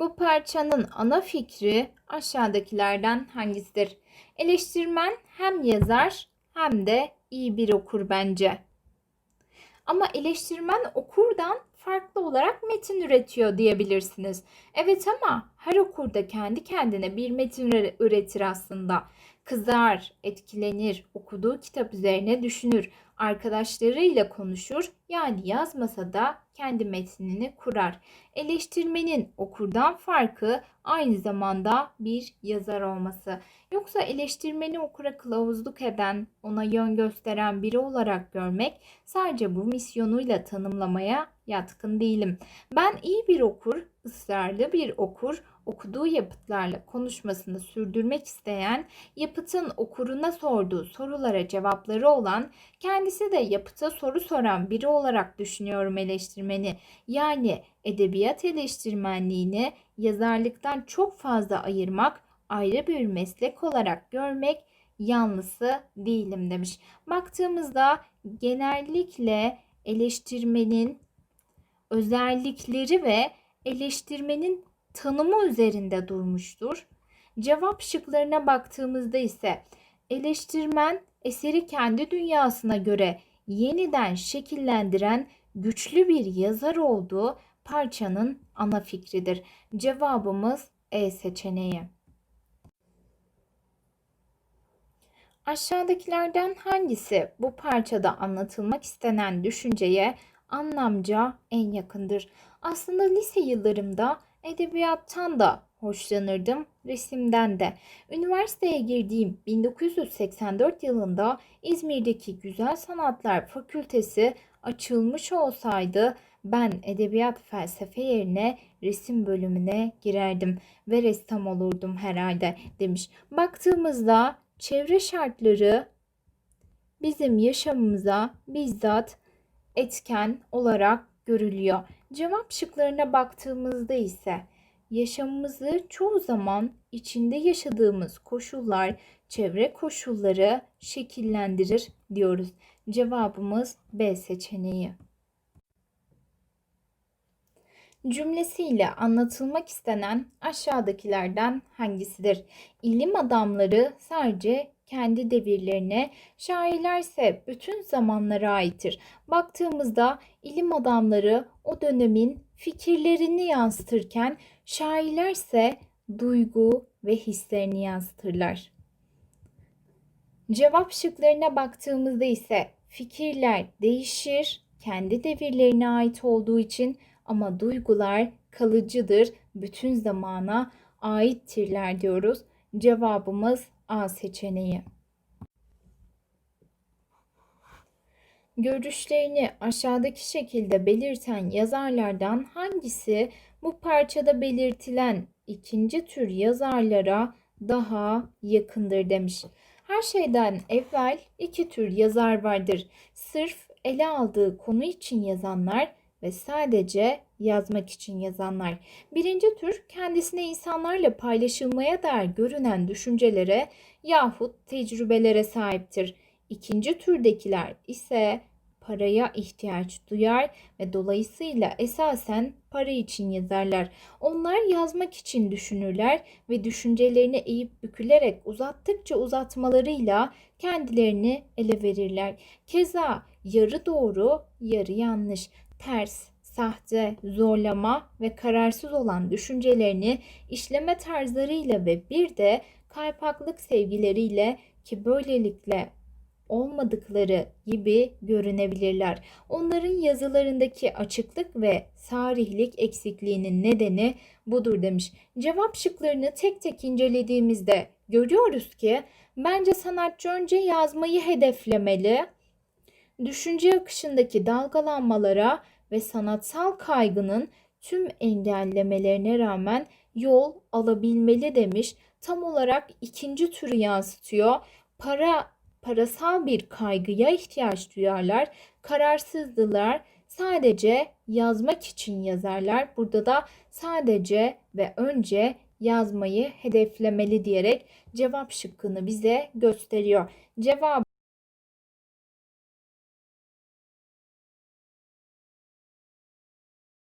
Bu parçanın ana fikri aşağıdakilerden hangisidir? Eleştirmen hem yazar hem de iyi bir okur bence. Ama eleştirmen okurdan farklı olarak metin üretiyor diyebilirsiniz. Evet ama her okur da kendi kendine bir metin üre- üretir aslında. Kızar, etkilenir, okuduğu kitap üzerine düşünür, arkadaşlarıyla konuşur, yani yazmasa da kendi metnini kurar. Eleştirmenin okurdan farkı aynı zamanda bir yazar olması. Yoksa eleştirmeni okura kılavuzluk eden, ona yön gösteren biri olarak görmek sadece bu misyonuyla tanımlamaya yatkın değilim. Ben iyi bir okur, ısrarlı bir okur, okuduğu yapıtlarla konuşmasını sürdürmek isteyen, yapıtın okuruna sorduğu sorulara cevapları olan, kendisi de yapıta soru soran biri olarak düşünüyorum eleştirmeni. Yani edebiyat eleştirmenliğini yazarlıktan çok fazla ayırmak, ayrı bir meslek olarak görmek yanlısı değilim demiş. Baktığımızda genellikle eleştirmenin özellikleri ve eleştirmenin tanımı üzerinde durmuştur. Cevap şıklarına baktığımızda ise eleştirmen eseri kendi dünyasına göre yeniden şekillendiren güçlü bir yazar olduğu parçanın ana fikridir. Cevabımız E seçeneği. Aşağıdakilerden hangisi bu parçada anlatılmak istenen düşünceye anlamca en yakındır? Aslında lise yıllarımda edebiyattan da hoşlanırdım, resimden de. Üniversiteye girdiğim 1984 yılında İzmir'deki Güzel Sanatlar Fakültesi açılmış olsaydı ben edebiyat felsefe yerine resim bölümüne girerdim ve ressam olurdum herhalde demiş. Baktığımızda çevre şartları bizim yaşamımıza bizzat etken olarak görülüyor. Cevap şıklarına baktığımızda ise yaşamımızı çoğu zaman içinde yaşadığımız koşullar, çevre koşulları şekillendirir diyoruz. Cevabımız B seçeneği. Cümlesiyle anlatılmak istenen aşağıdakilerden hangisidir? İlim adamları sadece kendi devirlerine, şairlerse bütün zamanlara aittir. Baktığımızda ilim adamları o dönemin fikirlerini yansıtırken şairlerse duygu ve hislerini yansıtırlar. Cevap şıklarına baktığımızda ise fikirler değişir, kendi devirlerine ait olduğu için ama duygular kalıcıdır, bütün zamana aittirler diyoruz. Cevabımız A seçeneği. Görüşlerini aşağıdaki şekilde belirten yazarlardan hangisi bu parçada belirtilen ikinci tür yazarlara daha yakındır demiş. Her şeyden evvel iki tür yazar vardır. Sırf ele aldığı konu için yazanlar ve sadece yazmak için yazanlar. Birinci tür kendisine insanlarla paylaşılmaya değer görünen düşüncelere yahut tecrübelere sahiptir. İkinci türdekiler ise paraya ihtiyaç duyar ve dolayısıyla esasen para için yazarlar. Onlar yazmak için düşünürler ve düşüncelerini eğip bükülerek uzattıkça uzatmalarıyla kendilerini ele verirler. Keza yarı doğru, yarı yanlış, ters, sahte, zorlama ve kararsız olan düşüncelerini işleme tarzlarıyla ve bir de kaypaklık sevgileriyle ki böylelikle olmadıkları gibi görünebilirler. Onların yazılarındaki açıklık ve sarihlik eksikliğinin nedeni budur demiş. Cevap şıklarını tek tek incelediğimizde görüyoruz ki bence sanatçı önce yazmayı hedeflemeli. Düşünce akışındaki dalgalanmalara ve sanatsal kaygının tüm engellemelerine rağmen yol alabilmeli demiş. Tam olarak ikinci türü yansıtıyor. Para parasal bir kaygıya ihtiyaç duyarlar. Kararsızdılar. Sadece yazmak için yazarlar. Burada da sadece ve önce yazmayı hedeflemeli diyerek cevap şıkkını bize gösteriyor. Cevap